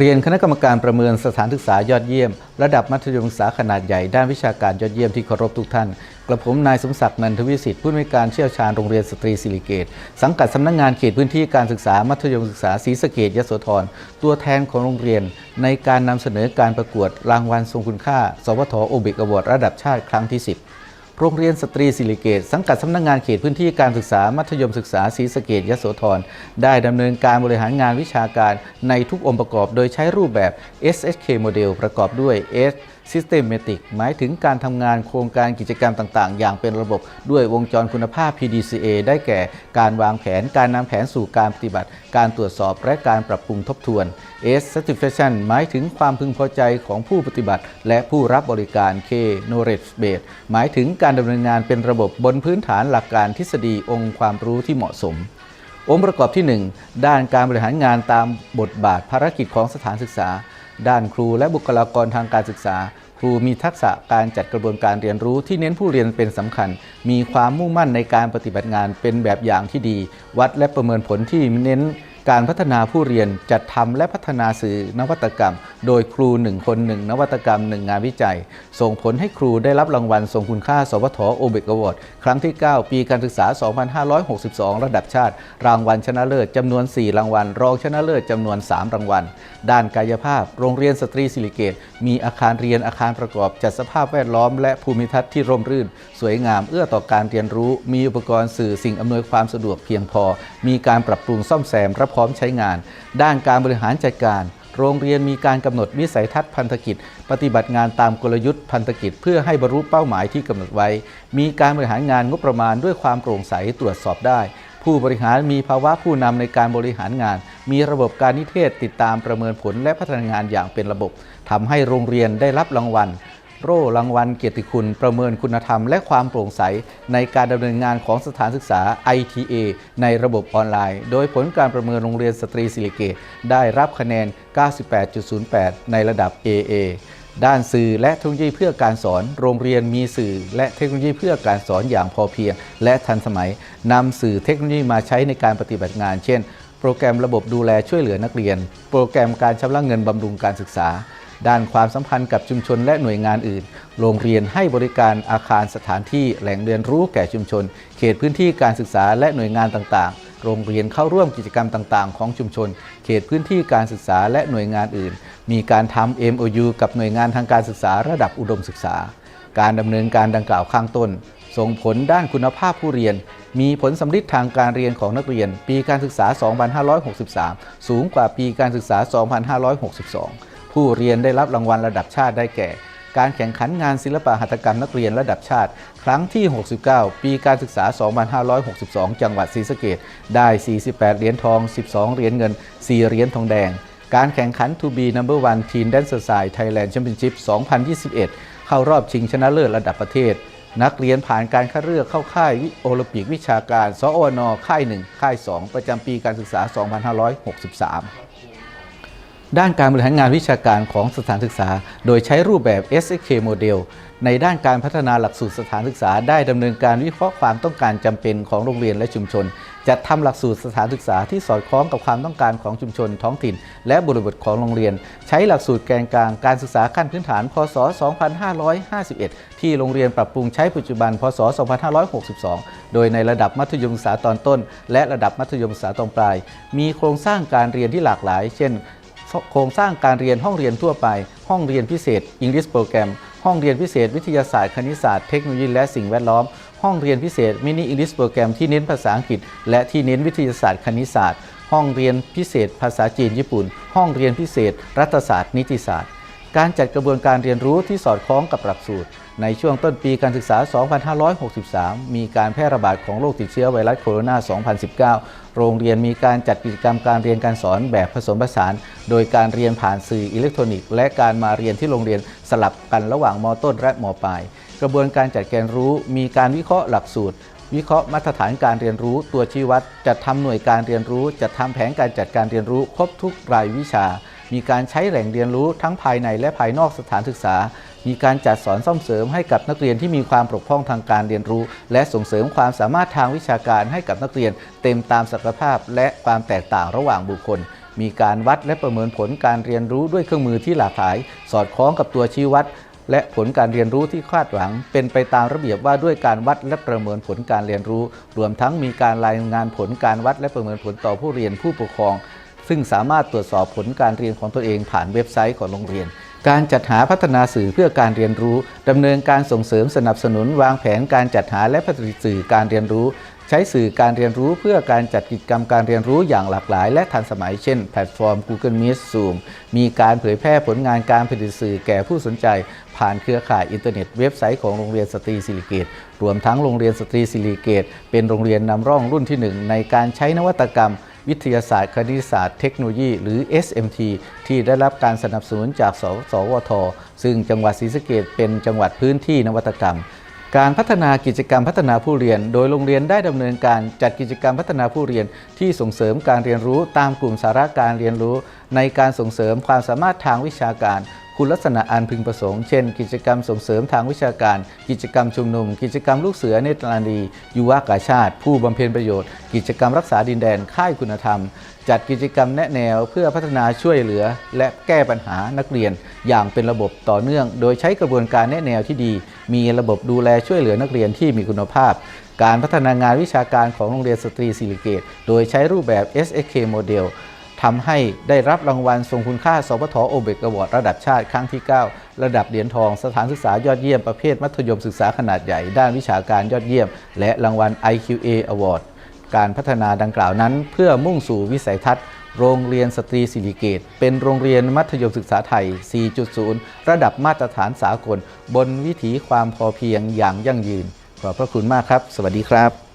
เรียนคณะกรรมการประเมินสถานศึกษายอดเยี่ยม ระดับมัธยมศึกษาขนาดใหญ่ด้านวิชาการยอดเยี่ยมที่เคารพทุกท่าน กระผมนายสมศักดิ์นันทวิสิทธิ์ผู้อำนวยการเชี่ยวชาญโรงเรียนสตรีสิริเกตสังกัดสำนักงงานเขตพื้นที่การศึกษามัธยมศึกษาศรีสะเกดยโสธรตัวแทนของโรงเรียน ในการนำเสนอการประกวดรางวัลทรงคุณค่า สวทโอเบกอวอร์ดระดับชาติครั้งที่ 10 โรงเรียนสตรีสิริเกตสังกัดสำนักงงานเขตพื้นที่การศึกษามัธยมศึกษาศรีสะเกดยโสธรได้ดำเนินการบริหารงานวิชาการในทุกองค์ประกอบ โดยใช้รูปแบบ SHK Model ประกอบด้วย S Systematic หมายถึงการทำงานโครงการกิจกรรมต่างๆ อย่างเป็นระบบด้วยวงจรคุณภาพ PDCA ได้แก่การวางแผน การนำแผนสู่การปฏิบัติ การตรวจสอบและการปรับปรุงทบทวน S Satisfaction หมายถึงความพึงพอใจของผู้ปฏิบัติ และผู้รับบริการ K Knowledge Base หมายถึงการดำเนินงานเป็นระบบบนพื้นฐานหลักการทฤษฎีองค์ความรู้ที่เหมาะสมองค์ประกอบที่ 1 ด้านการบริหารงานตามบทบาทภารกิจของสถานศึกษา ด้านครูและบุคลากรทางการศึกษา ครูมีทักษะการจัดกระบวนการเรียนรู้ที่เน้นผู้เรียนเป็นสำคัญ มีความมุ่งมั่นในการปฏิบัติงานเป็นแบบอย่างที่ดี วัดและประเมินผลที่เน้น การพัฒนาผู้เรียนจัดทำและพัฒนาสื่อนวัตกรรม โดยครู1คน1นวัตกรรม1งานวิจัย ส่งผลให้ครูได้รับรางวัลทรงคุณค่า สวทโอเบกอวอร์ดครั้งที่ 9 ปีการศึกษา 2562 ระดับชาติ รางวัลชนะเลิศจำนวน 4 รางวัล รองชนะเลิศจำนวน 3 รางวัล ด้านกายภาพ โรงเรียนสตรีสิริเกตมีอาคารเรียนอาคารประกอบ จัดสภาพแวดล้อม และภูมิทัศน์ที่ร่มรื่น สวยงามเอื้อต่อการเรียนรู้ มีอุปกรณ์สื่อสิ่งอำนวยความสะดวกเพียงพอ มีการปรับปรุงซ่อมแซมและพร้อมใช้งาน ด้านการบริหารจัดการ โรงเรียนมีการกำหนดวิสัยทัศน์พันธกิจ ปฏิบัติงานตามกลยุทธ์พันธกิจ เพื่อให้บรรลุเป้าหมายที่กำหนดไว้ มีการบริหารงานงบประมาณด้วยความโปร่งใสตรวจสอบได้ผู้บริหารมีภาวะผู้นำในการบริหารงาน มีระบบการนิเทศติดตามประเมินผลและพัฒนางานอย่างเป็นระบบทำให้โรงเรียนได้รับรางวัล โร่รางวัลเกียรติคุณประเมินคุณธรรม และความโปร่งใส ในการดำเนินงานของสถานศึกษา ITA ในระบบออนไลน์ โดยผลการประเมินโรงเรียนสตรีสิริเกตได้รับคะแนน 98.08 ในระดับ AA ด้านสื่อและเทคโนโลยีเพื่อการสอน โรงเรียนมีสื่อ และเทคโนโลยีเพื่อการสอนอย่างพอเพียง และทันสมัยนำสื่อเทคโนโลยีมาใช้ในการปฏิบัติงาน เช่น โปรแกรมระบบดูแลช่วยเหลือนักเรียน โปรแกรมการชำระเงินบำรุงการศึกษา ด้านความสัมพันธ์กับชุมชนและหน่วยงานอื่น โรงเรียนให้บริการอาคารสถานที่แหล่งเรียนรู้แก่ชุมชน เขตพื้นที่การศึกษาและหน่วยงานต่างๆ โรงเรียนเข้าร่วมกิจกรรมต่างๆ ของชุมชน เขตพื้นที่การศึกษาและหน่วยงานอื่น มีการทำ MOU กับหน่วยงานทางการศึกษาระดับอุดมศึกษา การดำเนินการดังกล่าวข้างต้น ส่งผลด้านคุณภาพผู้เรียน มีผลสำลิดทางการเรียนของนักเรียน ปีการศึกษา 2563 สูงกว่าปีการศึกษา 2562 ผู้เรียนได้รับรางวัลระดับชาติได้แก่ การแข่งขันงานศิลปะหัตถกรรมนักเรียนระดับชาติ ครั้งที่ 69 ปีการศึกษา 2562 จังหวัดศรีสะเกษได้ 48 เหรียญทอง 12 เหรียญเงิน 4 เหรียญทองแดง การแข่งขัน To be number one Teen Dancer Side Thailand Championship 2021 เข้ารอบชิงชนะเลิศระดับประเทศนักเรียนผ่านการคัดเลือกเข้าค่ายวิโอลิมปิกวิชาการ สอวนค่าย 1 ค่าย 2 ประจำปีการศึกษา 2563 ด้านการบริหารงานวิชาการของสถานศึกษา โดยใช้รูปแบบ SK Model ในด้านการพัฒนาหลักสูตรสถานศึกษา ได้ดำเนินการวิเคราะห์ความต้องการจำเป็นของโรงเรียนและชุมชน จัดทำหลักสูตรสถานศึกษาที่สอดคล้องกับความต้องการของชุมชนท้องถิ่น และบริบทของโรงเรียน ใช้หลักสูตรแกนกลางการศึกษาขั้นพื้นฐาน พศ 2551 ที่โรงเรียนปรับปรุงใช้ปัจจุบัน พศ 2562 โดยในระดับมัธยมศึกษาตอนต้น และระดับมัธยมศึกษาตอนปลาย มีโครงสร้างการเรียนที่หลากหลาย เช่น โครงสร้างการเรียนห้องเรียนทั่วไป ห้องเรียนพิเศษ English Program ห้องเรียนพิเศษ วิทยาศาสตร์ คณิตศาสตร์ เทคโนโลยีและสิ่งแวดล้อม ห้องเรียนพิเศษมินิอังกฤษโปรแกรมที่เน้นภาษาอังกฤษ และที่เน้นวิทยาศาสตร์ คณิตศาสตร์ ห้องเรียนพิเศษ ภาษาจีนญี่ปุ่น ห้องเรียนพิเศษ รัฐศาสตร์ นิติศาสตร์ การจัดกระบวนการเรียนรู้ที่สอดคล้องกับหลักสูตร ในช่วงต้นปีการศึกษา 2563 มีการแพร่ระบาดของโรคติดเชื้อไวรัสโคโรนา 2019 โรงเรียนมีการจัดกิจกรรมการเรียนการสอนแบบผสมผสาน โดยการเรียนผ่านสื่ออิเล็กทรอนิกส์และการมาเรียนที่โรงเรียนสลับกันระหว่างมต้นและมปลาย กระบวนการจัดการรู้มีการวิเคราะห์หลักสูตรวิเคราะห์มาตรฐานการเรียนรู้ตัวชี้วัดจัดทำหน่วยการเรียนรู้จัดทำแผนการจัดการเรียนรู้ครบทุกรายวิชา มีการใช้แหล่งเรียนรู้ทั้งภายในและภายนอกสถานศึกษา มีการจัดสอนซ่อมเสริมให้กับนักเรียนที่มีความปกพร่องทางการเรียนรู้ และส่งเสริมความสามารถทางวิชาการให้กับนักเรียน เต็มตามศักยภาพและความแตกต่างระหว่างบุคคลมีการวัดและประเมินผลการเรียนรู้ด้วยเครื่องมือที่หลากหลาย สอดคล้องกับตัวชี้วัด และผลการเรียนรู้ที่คาดหวัง เป็นไปตามระเบียบว่าด้วยการวัดและประเมินผลการเรียนรู้ รวมทั้งมีการรายงานผลการวัดและประเมินผลต่อผู้เรียนผู้ปกครอง ซึ่งสามารถตรวจสอบผลการเรียนของตนเองผ่านเว็บไซต์ของโรงเรียน การจัดหาพัฒนาสื่อเพื่อการเรียนรู้ดำเนินการส่งเสริมสนับสนุนวางแผนการจัดหาและผลิตสื่อการเรียนรู้ ใช้สื่อการเรียนรู้เพื่อการจัดกิจกรรมการเรียนรู้อย่างหลากหลาย และทันสมัยเช่นแพลตฟอร์ม Google Meet Zoom มีการเผยแพร่ผลงานการผลิตสื่อแก่ผู้สนใจ ผ่านเครือข่ายอินเทอร์เน็ตเว็บไซต์ของโรงเรียนสตรีศิริเกตรวมทั้งโรงเรียนสตรีศิริเกตเป็นโรงเรียนนำร่องรุ่นที่หนึ่งในการใช้นวัตกรรมวิทยาศาสตร์ คณิตศาสตร์ เทคโนโลยี หรือ SMT ที่ได้รับการสนับสนุนจาก สสวท ซึ่งจังหวัดศรีสะเกษเป็นจังหวัดพื้นที่นวัตกรรม การพัฒนากิจกรรมพัฒนาผู้เรียน โดยโรงเรียนได้ดำเนินการจัดกิจกรรมพัฒนาผู้เรียน ที่ส่งเสริมการเรียนรู้ตามกลุ่มสาระการเรียนรู้ ในการส่งเสริมความสามารถทางวิชาการ คุณลักษณะอันพึงประสงค์ เช่น กิจกรรมส่งเสริมทางวิชาการ กิจกรรมชุมนุม กิจกรรมลูกเสือเนตรนารียุวากาชาติ ผู้บำเพ็ญประโยชน์ กิจกรรมรักษาดินแดน ค่ายคุณธรรม จัดกิจกรรมแนะแนวเพื่อพัฒนาช่วยเหลือ และแก้ปัญหานักเรียน อย่างเป็นระบบต่อเนื่อง โดยใช้กระบวนการแนะแนวที่ดี มีระบบดูแลช่วยเหลือนักเรียนที่มีคุณภาพการพัฒนางานวิชาการของโรงเรียนสตรีศิริเกต โดยใช้รูปแบบ SSK โมเดล ทำให้ได้รับรางวัลทรงคุณค่า สพทโอเบกอวอร์ดระดับชาติครั้งที่ 9 ระดับเหรียญทองสถานศึกษายอดเยี่ยมประเภทมัธยมศึกษาขนาดใหญ่ ด้านวิชาการยอดเยี่ยม และรางวัล IQA Award การพัฒนาดังกล่าวนั้น เพื่อมุ่งสู่วิสัยทัศน์ โรงเรียนสตรีศิริเกต เป็นโรงเรียนมัธยมศึกษาไทย 4.0 ระดับมาตรฐานสากล บนวิถีความพอเพียงอย่างยั่งยืน ขอบพระคุณมากครับ สวัสดีครับ